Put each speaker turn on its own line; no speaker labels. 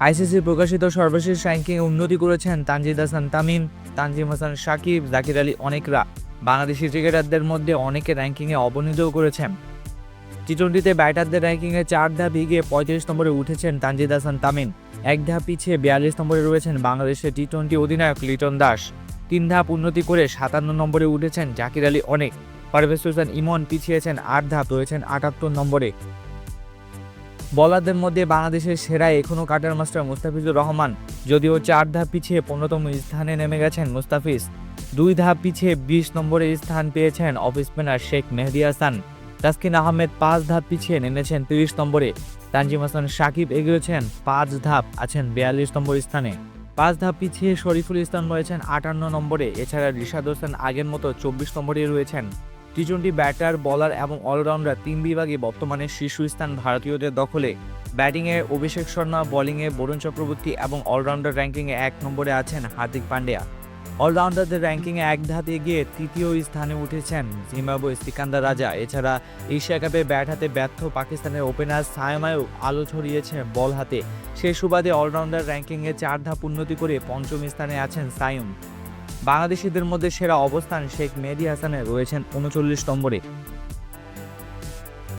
ICC প্রকাশিত সর্বশেষ র্যাঙ্কিংয়ে উন্নতি করেছেন তানজিদ হাসান তামিম, তানজিম হাসান সাকিব, জাকির আলী অনেকরা। বাংলাদেশি ক্রিকেটারদের মধ্যে অনেকে র্যাঙ্কিংয়ে অবনীতও করেছেন। টি টোয়েন্টিতে ব্যাটারদের র্যাঙ্কিংয়ে চার ধাপ এগিয়ে পঁয়ত্রিশ নম্বরে উঠেছেন তানজিদ হাসান তামিম। এক ধাপ পিছিয়ে বিয়াল্লিশ নম্বরে রয়েছেন বাংলাদেশের টি টোয়েন্টি অধিনায়ক লিটন দাস। তিন ধাপ উন্নতি করে সাতান্ন নম্বরে উঠেছেন জাকির আলী অনেক। পারভেজ হোসেন ইমন পিছিয়েছেন আট ধাপ, রয়েছেন আটাত্তর নম্বরে। বলারদের মধ্যে বাংলাদেশের সেরা এখনও কাটার মাস্টার মুস্তাফিজুর রহমান, যদিও চার ধাপ পিছিয়ে পনেরোতম স্থানে নেমে গেছেন মুস্তাফিজ। দুই ধাপ পিছিয়ে বিশ নম্বরে স্থান পেয়েছেন অফ স্পিনার শেখ মেহদি হাসান। তাসকিন আহমেদ পাঁচ ধাপ পিছিয়ে নেমেছেন তিরিশ নম্বরে। তানজিম হাসান সাকিব এগিয়েছেন পাঁচ ধাপ, আছেন বিয়াল্লিশ নম্বর স্থানে। পাঁচ ধাপ পিছিয়ে শরীফুল ইসলাম রয়েছেন আটান্ন নম্বরে। এছাড়া রিশাদ হোসেন আগের মতো চব্বিশ নম্বরে রয়েছেন। টি টোয়েন্টি ব্যাটার, বলার এবং অলরাউন্ডার তিন বিভাগে বর্তমানে শীর্ষস্থান ভারতীয়দের দখলে। ব্যাটিংয়ে অভিষেক শর্মা, বোলিংয়ে বরুণ চক্রবর্তী এবং অলরাউন্ডার র্যাঙ্কিংয়ে এক নম্বরে আছেন হার্দিক পান্ডিয়া। অলরাউন্ডারদের র্যাঙ্কিংয়ে এক ধাপ এগিয়ে তৃতীয় স্থানে উঠেছেন জিম্বাবু সিকান্দার রাজা। এছাড়া এশিয়া কাপে ব্যাট হাতে ব্যর্থ পাকিস্তানের ওপেনার সায়মায়ও আলো ছড়িয়েছে বল হাতে। সেই সুবাদে অলরাউন্ডার র্যাঙ্কিংয়ে চার ধাপ উন্নতি করে পঞ্চম স্থানে আছেন সায়ুম। বাংলাদেশিদের মধ্যে সেরা অবস্থান শেখ মেহেদি হাসানের রয়েছেন উনচল্লিশ নম্বরে।